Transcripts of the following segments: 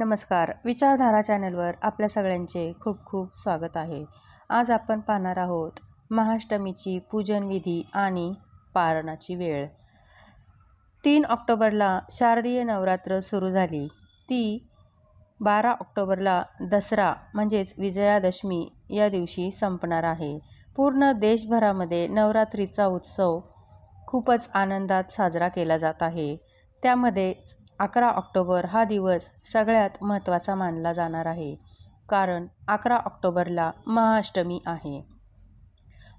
नमस्कार. विचारधारा चॅनलवर आपल्या सगळ्यांचे खूप खूप स्वागत आहे. आज आपण पाहणार आहोत महाष्टमीची पूजनविधी आणि पारणाची वेळ. तीन ऑक्टोबरला शारदीय नवरात्र सुरू झाली. ती बारा ऑक्टोबरला दसरा म्हणजेच विजयादशमी या दिवशी संपणार आहे. पूर्ण देशभरामध्ये नवरात्रीचा उत्सव खूपच आनंदात साजरा केला जात आहे. त्यामध्येच अकरा ऑक्टोबर हा दिवस सगळ्यात महत्त्वाचा मानला जाणार आहे कारण अकरा ऑक्टोबरला महाअष्टमी आहे.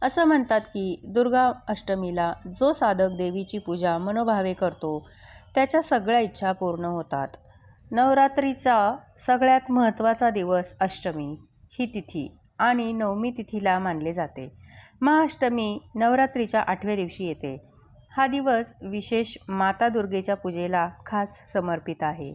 असं म्हणतात की दुर्गा अष्टमीला जो साधक देवीची पूजा मनोभावे करतो त्याच्या सगळ्या इच्छा पूर्ण होतात. नवरात्रीचा सगळ्यात महत्त्वाचा दिवस अष्टमी ही तिथी आणि नवमी तिथीला मानले जाते. महाअष्टमी नवरात्रीच्या आठव्या दिवशी येते. हा दिवस विशेष माता दुर्गेच्या पूजेला खास समर्पित आहे.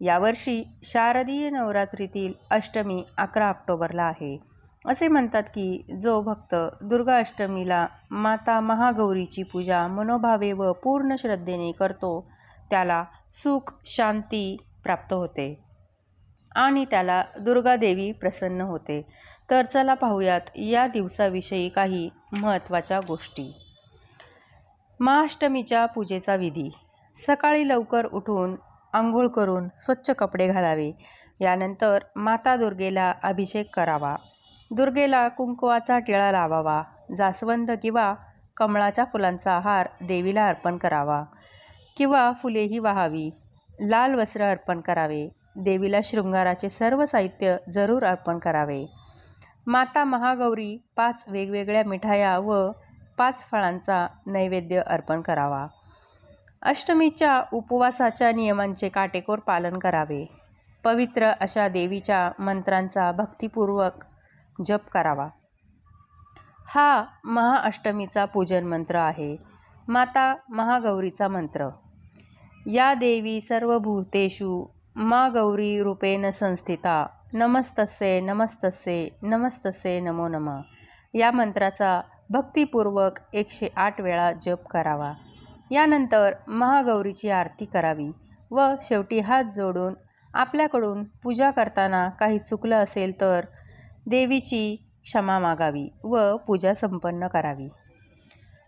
यावर्षी शारदीय नवरात्रीतील अष्टमी अकरा ऑक्टोबरला आहे. असे म्हणतात की जो भक्त दुर्गा अष्टमीला माता महागौरीची पूजा मनोभावे व पूर्ण श्रद्धेने करतो त्याला सुख शांती प्राप्त होते आणि त्याला दुर्गादेवी प्रसन्न होते. तर चला पाहूयात या दिवसाविषयी काही महत्त्वाच्या गोष्टी. महाअष्टमीच्या पूजेचा विधी. सकाळी लवकर उठून आंघोळ करून स्वच्छ कपडे घालावे. यानंतर माता दुर्गेला अभिषेक करावा. दुर्गेला कुंकवाचा टिळा लावावा जास्वंद किंवा कमळाच्या फुलांचा हार देवीला अर्पण करावा किंवा फुलेही वाहावी. लाल वस्त्र अर्पण करावे. देवीला शृंगाराचे सर्व साहित्य जरूर अर्पण करावे. माता महागौरी पाच वेगवेगळ्या मिठाया व पाच फळांचा नैवेद्य अर्पण करावा. अष्टमीच्या उपवासाच्या नियमांचे काटेकोर पालन करावे. पवित्र अशा देवीच्या मंत्रांचा भक्तिपूर्वक जप करावा. हा महाअष्टमीचा पूजन मंत्र आहे. माता महागौरीचा मंत्र. या देवी सर्वभूतेषु मा गौरी रूपेण संस्थिता. नमस्तस्ये नमस्तस्ये नमस्तस्ये नमो नम. या मंत्राचा भक्तिपूर्वक एकशे आठ वेळा जप करावा. यानंतर महागौरीची आरती करावी व शेवटी हात जोडून आपल्याकडून पूजा करताना काही चुकलं असेल तर देवीची क्षमा मागावी व पूजा संपन्न करावी.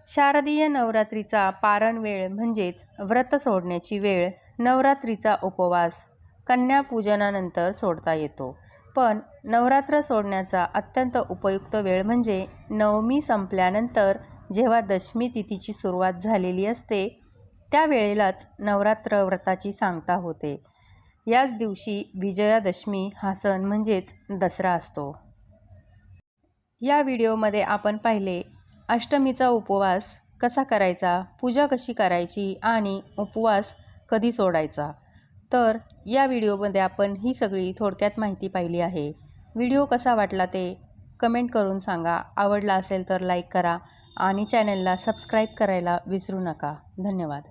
शारदीय नवरात्रीचा पारण वेळ म्हणजेच व्रत सोडण्याची वेळ नवरात्रीचा उपवास कन्यापूजनानंतर सोडता येतो. पण नवरात्र सोडण्याचा अत्यंत उपयुक्त वेळ म्हणजे नवमी संपल्यानंतर जेव्हा दशमी तिथीची सुरुवात झालेली असते त्यावेळेलाच नवरात्र व्रताची सांगता होते. याच दिवशी विजयादशमी हा सण म्हणजेच दसरा असतो. या व्हिडिओमध्ये आपण पाहिले अष्टमीचा उपवास कसा करायचा पूजा कशी करायची आणि उपवास कधी सोडायचा? तर या व्हिडिओमध्ये आपण ही सगळी थोडक्यात माहिती पाहिली आहे. व्हिडिओ कसा वाटला ते कमेंट करून सांगा. आवडला असेल तर लाईक करा आणि चॅनलला सबस्क्राईब करायला विसरू नका. धन्यवाद.